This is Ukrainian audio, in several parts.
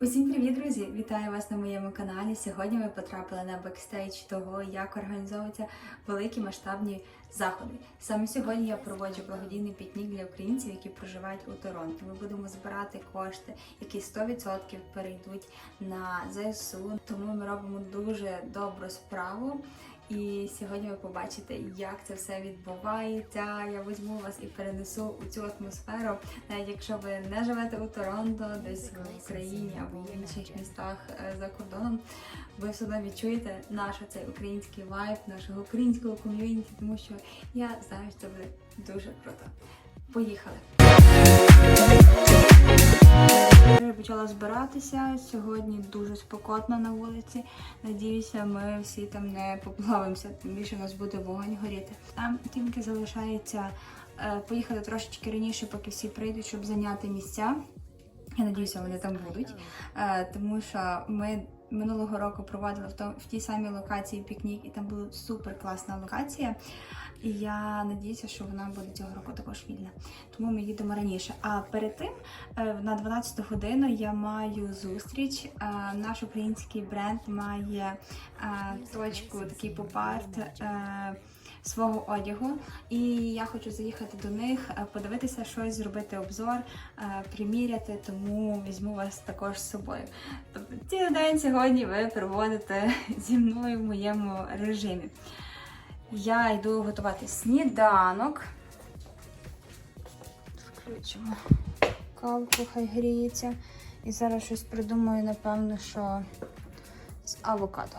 Усім привіт, друзі! Вітаю вас на моєму каналі. Сьогодні ми потрапили на бекстейдж того, як організовуються великі масштабні заходи. Саме сьогодні я проводжу благодійний пікнік для українців, які проживають у Торонто. Ми будемо збирати кошти, які 100% перейдуть на ЗСУ. Тому ми робимо дуже добру справу. І сьогодні ви побачите, як це все відбувається. Я візьму вас і перенесу у цю атмосферу, навіть якщо ви не живете у Торонто, десь в Україні або в інших містах е, за кордоном, ви все одно відчуєте наш цей український вайб, нашого українського ком'юніті, тому що я знаю, що це буде дуже круто. Поїхали! Я почала збиратися. Сьогодні дуже спекотно на вулиці. Надіюся, ми всі там не поплавимося, тим більше у нас буде вогонь горіти. Там тільки залишається е, поїхати трошечки раніше, поки всі прийдуть, щоб зайняти місця. Я надіюся, вони там будуть, Е, тому що ми минулого року проводила в, то- в тій самій локації пікнік, і там була супер класна локація. І я надіюся, що вона буде цього року також вільна. Тому ми їдемо раніше. А перед тим е, на 12 годину я маю зустріч. Е, Наш український бренд має е, точку, такий поп-арт свого одягу. І я хочу заїхати до них, е, подивитися щось, зробити обзор, е, приміряти, тому візьму вас також з собою. Тобто цілий день сьогодні ви проводите зі мною в моєму режимі. Я йду готувати сніданок. Включимо кавку, хай гріється. І зараз щось придумаю, напевно, що з авокадо.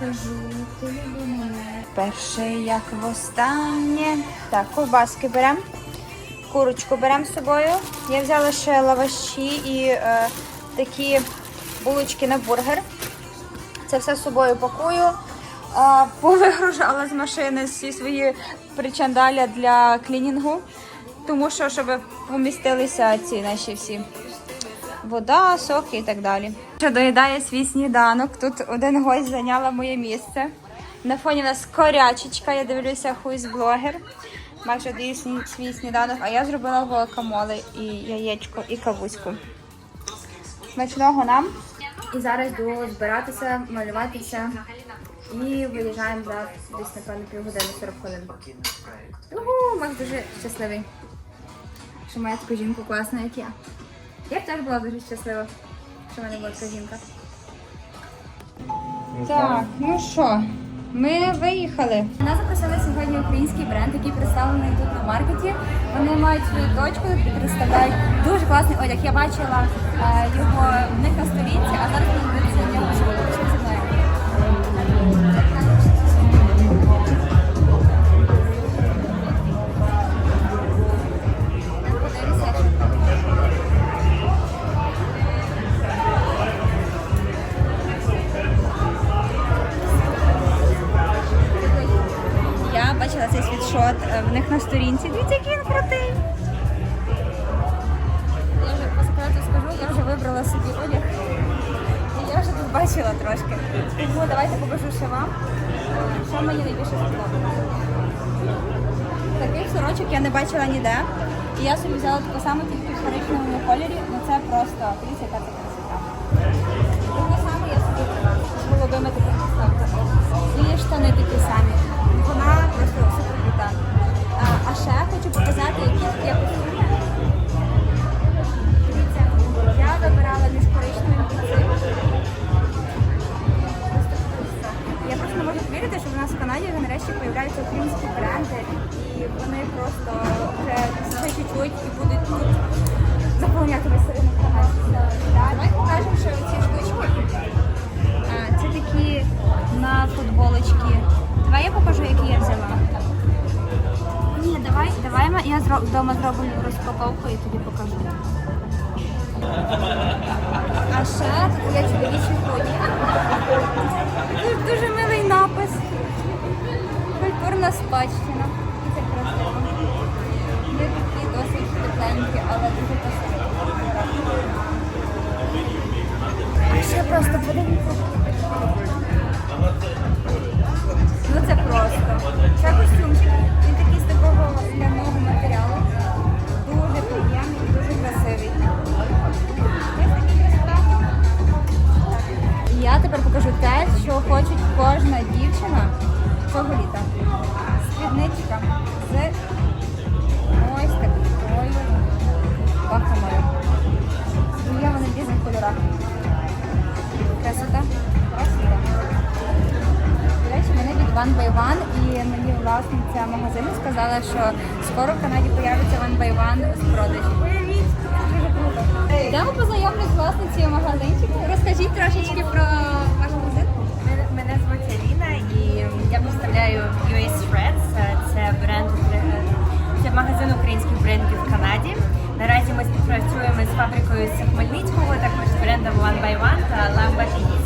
кажу, ти люби мене. Перше, як востаннє. Так, ковбаски беремо. Курочку беремо з собою. Я взяла ще лаваші і е, такі булочки на бургер. Це все з собою пакую. А, повигружала з машини всі свої причандаля для клінінгу, тому що щоб помістилися ці наші всі вода, соки і так далі. Що доїдає свій сніданок. Тут один гость зайняла моє місце. На фоні у нас корячечка, я дивлюся, хуйсь блогер. Майже дає свій, сніданок, а я зробила гуакамоле і яєчко, і кавуську. Смачного нам. І зараз йду збиратися, малюватися. І виїжджаємо за десь, напевно, півгодини 40 хвилин. Угу, Макс дуже щасливий. Що має таку жінку класну, як я. Я б теж була дуже щаслива, що в мене була ця жінка. Так, ну що, ми виїхали. Нас запросили сьогодні український бренд, який представлений тут на маркеті. Вони мають свою точку і представляють дуже класний одяг. Я бачила е, його в них на сторінці, а зараз ми дивимося на нього цей е, в них на сторінці. Дивіться, який він крутий. Я вже по секрету скажу, я вже вибрала собі одяг. І я вже тут бачила трошки. Тому давайте покажу ще вам, що мені найбільше сподобалося. Таких сорочок я не бачила ніде. І я собі взяла таку саму тільки в коричневому кольорі. Ну це просто дивіться, яка це красота. Таку саму я собі. З голубими такими. І штани такі самі. Вдома зроблю розпаковку і тобі покажу. А ще тут є чоловічі худі. Тут дуже милий напис. Культурна спадщина. І це красиво. Є такі досить тепленькі, але дуже красиві. Ще просто подивіться. Ну це просто. Ще костюмчик. Він такий з такого ляного матеріалу. Сказала, що скоро в Канаді появиться One by One з круто. Йдемо познайомлюсь з власницею магазинчику. Розкажіть трошечки про ваш магазин. Мене, звуть Аліна і я представляю US Threads. Це бренд е, це магазин українських брендів в Канаді. Наразі ми співпрацюємо з фабрикою з Хмельницького, також з брендом One by One та Lamba Peace,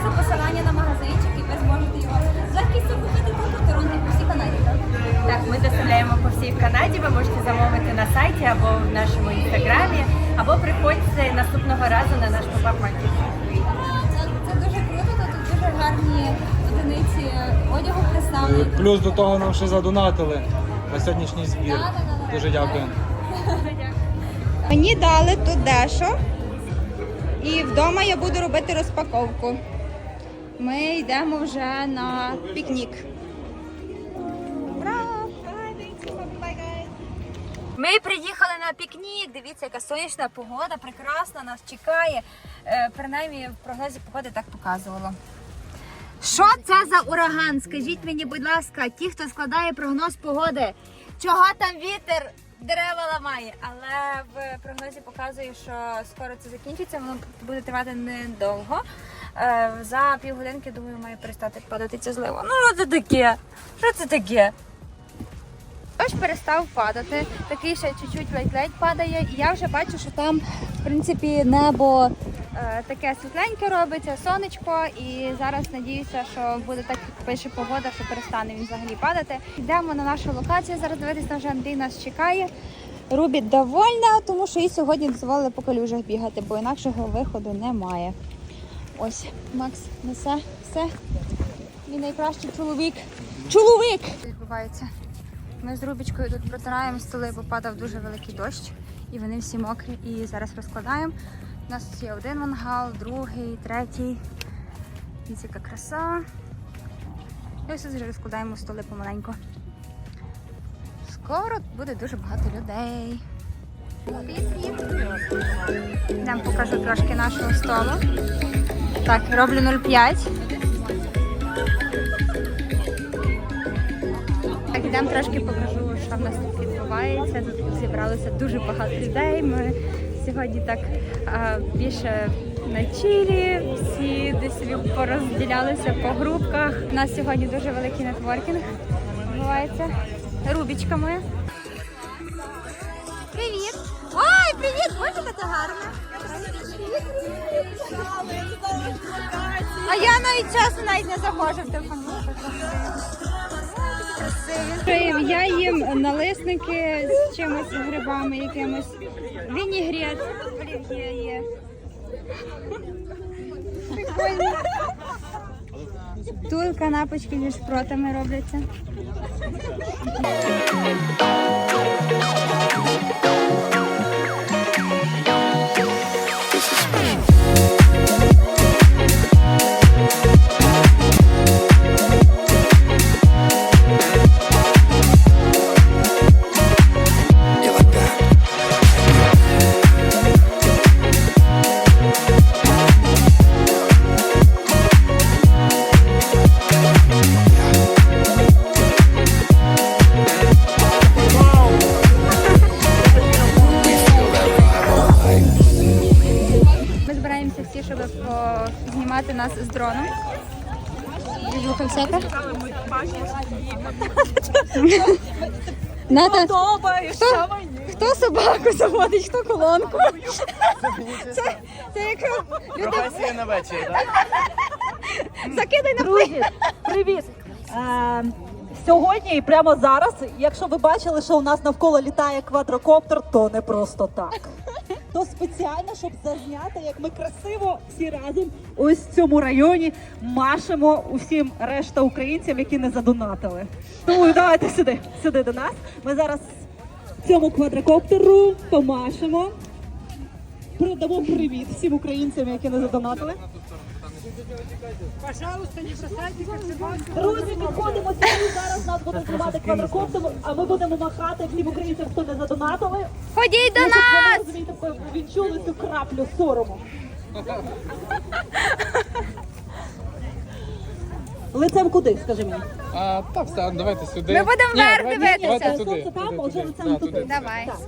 знизу посилання на магазинчик і ви зможете його з легкістю купити тут у по всій Канаді, так? Так, ми доставляємо по всій Канаді. Ви можете замовити на сайті або в нашому інстаграмі, або приходьте наступного разу на наш попап маркет Це, дуже круто, тут дуже гарні одиниці одягу представлені. Плюс до того нам ще задонатили на сьогоднішній збір. Дуже дякую. Мені дали тут дещо. І вдома я буду робити розпаковку. Ми йдемо вже на пікнік. Ми приїхали на пікнік. Дивіться, яка сонячна погода, прекрасна нас чекає. Е, принаймні в прогнозі погоди так показувало. Що це за ураган? Скажіть мені, будь ласка, ті, хто складає прогноз погоди, чого там вітер дерева ламає? Але в прогнозі показує, що скоро це закінчиться, воно буде тривати недовго. Е, За півгодинки, думаю, має перестати падати ця злива. Ну, що це таке? Що це таке? Дощ перестав падати, такий ще чуть-чуть ледь-ледь падає, і я вже бачу, що там, в принципі, небо е, таке світленьке робиться, сонечко, і зараз надіюся, що буде так пише погода, що перестане він взагалі падати. Йдемо на нашу локацію. Зараз дивитися, вже Андрій нас чекає. Рубі довольна, тому що їй сьогодні дозволили по калюжах бігати, бо інакшого виходу немає. Ось Макс несе все. Мій найкращий чоловік. Чоловік! Відбувається. Ми з Рубічкою тут протираємо столи, бо падав дуже великий дощ, і вони всі мокрі. І зараз розкладаємо. У нас тут є один мангал, другий, третій. Дивіться, яка краса. І ось вже розкладаємо столи помаленьку. Скоро буде дуже багато людей. Йдемо покажу трошки нашого столу. Так, роблю 0,5. Так, йдемо трошки покажу, що в нас тут відбувається. Тут зібралося дуже багато людей. Ми сьогодні так а, більше на чилі, всі десь порозділялися по групках. У нас сьогодні дуже великий нетворкінг відбувається. Рубічка моя. Привіт! Ой, привіт! Боже, ти гарна! А я навіть часу навіть не заходжу в телефон. Я їм налисники з чимось грибами, якимось вінігрет, є. Прикольно. Тут канапочки зі шпротами робляться. Всяка? Ната, хто, хто собаку заводить, хто колонку? Це, це як люди Професія на вечір, так? закидай на Друзі, привіт! Е, сьогодні і прямо зараз, якщо ви бачили, що у нас навколо літає квадрокоптер, то не просто так. То спеціально, щоб зазняти, як ми красиво всі разом ось в цьому районі машемо усім решта українцям, які не задонатили. Тому давайте сюди, сюди до нас. Ми зараз цьому квадрокоптеру помашемо. Передамо привіт всім українцям, які не задонатили. Друзі, підходимо сюди. Зараз нас буде знімати квадрокоптер, а ми будемо махати всім українцям, хто не задонатили. Ходіть до нас! розумієте, відчули цю краплю сорому. Лицем куди, скажи мені? А, та все, давайте сюди. Ми будемо Ні, вверх давайте- дивитися. Давайте Сонце там, отже, лицем туди. Давай. Так.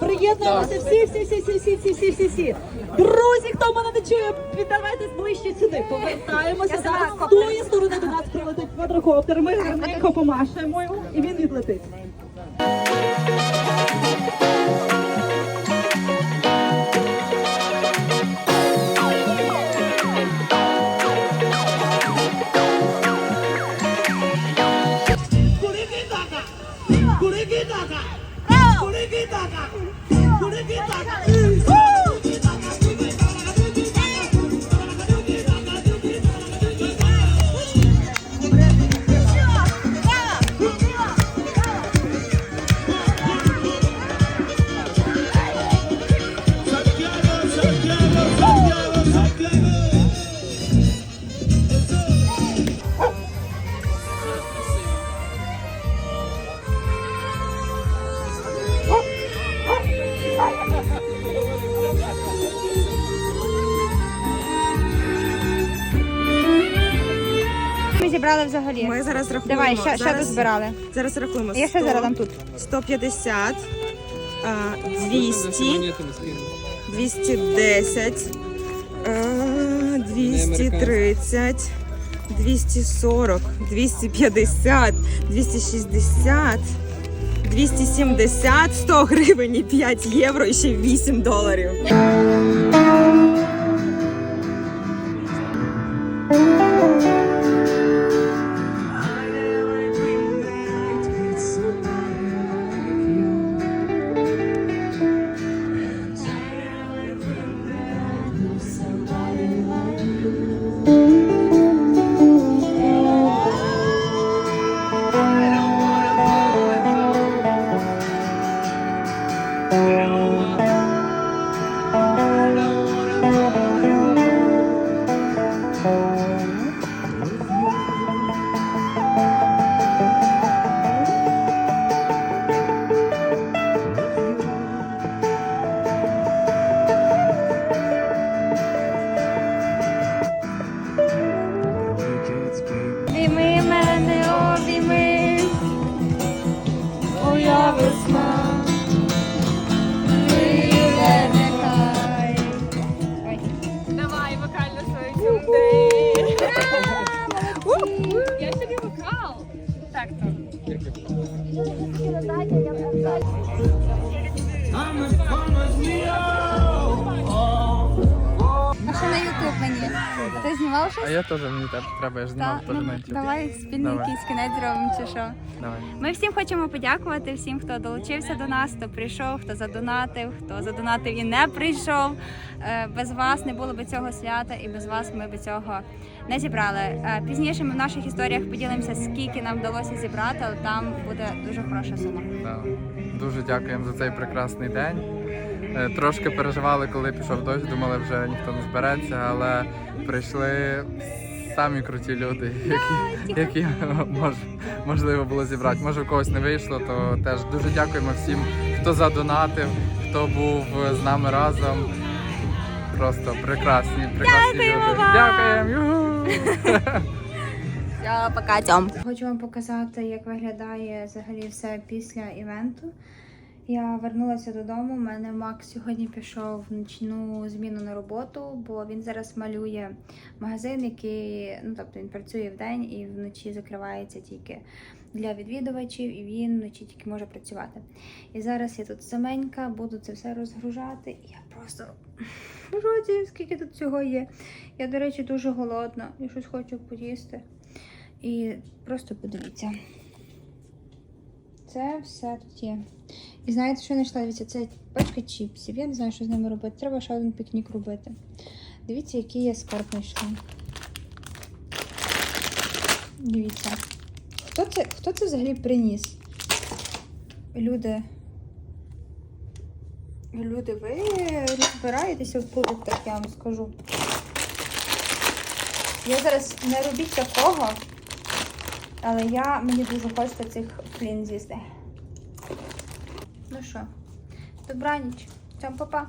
Приєднуємося всі, всі, всі, всі, всі, всі, всі, всі, всі. Друзі, хто мене не чує, піддавайтесь ближче сюди. Повертаємося. Зараз з тої сторони до нас прилетить квадрокоптер. Ми гарненько помашемо його, і він відлетить. Ми зібрали взагалі. Ми зараз рахуємо. Давай, що, що зараз, дозбирали? Зараз рахуємо. Я ще 100, зараз дам тут. 150, а, 200, 210, а, 230, 240, 250, 260, 270, 100 гривень і 5 євро і ще 8 доларів. Весна. Прийде нехай. Давай вокально свою сюди. Я собі вокал. Так то. Знімав щось? А я теж мені так треба, я ж знімав Та, теж ну, давай спільний Давай. якийсь кінець зробимо чи що. Давай. Ми всім хочемо подякувати всім, хто долучився до нас, хто прийшов, хто задонатив, хто задонатив і не прийшов. Е, Без вас не було б цього свята, і без вас ми б цього не зібрали. Е, Пізніше ми в наших історіях поділимося, скільки нам вдалося зібрати, але там буде дуже хороша сума. Да. Дуже дякуємо за цей прекрасний день. Е, Трошки переживали, коли пішов дощ, думали, вже ніхто не збереться, але прийшли самі круті люди, які, які мож, можливо було зібрати. Може, в когось не вийшло, то теж дуже дякуємо всім, хто задонатив, хто був з нами разом. Просто прекрасні, прекрасні Дякуємо люди. вам! Дякуємо! Юху! Все, пока, Тьом. Хочу вам показати, як виглядає взагалі все після івенту. Я вернулася додому. У мене Макс сьогодні пішов в нічну зміну на роботу, бо він зараз малює магазин, який ну тобто він працює вдень і вночі закривається тільки для відвідувачів, і він вночі тільки може працювати. І зараз я тут саменька, буду це все розгружати. І я просто в скільки тут всього є. Я, до речі, дуже голодна. Я щось хочу поїсти. І просто подивіться. Це все тут є. І знаєте, що знайшла? Дивіться, це пачка чіпсів. Я не знаю, що з ними робити. Треба ще один пікнік робити. Дивіться, який я скарб знайшла. Дивіться. Хто це, хто це взагалі приніс? Люди. Люди, ви розбираєтеся в продуктах, я вам скажу. Я зараз не робіть такого, але я мені дуже хочеться цих флін з'їсти. Ну що, добраніч. Всім па-па.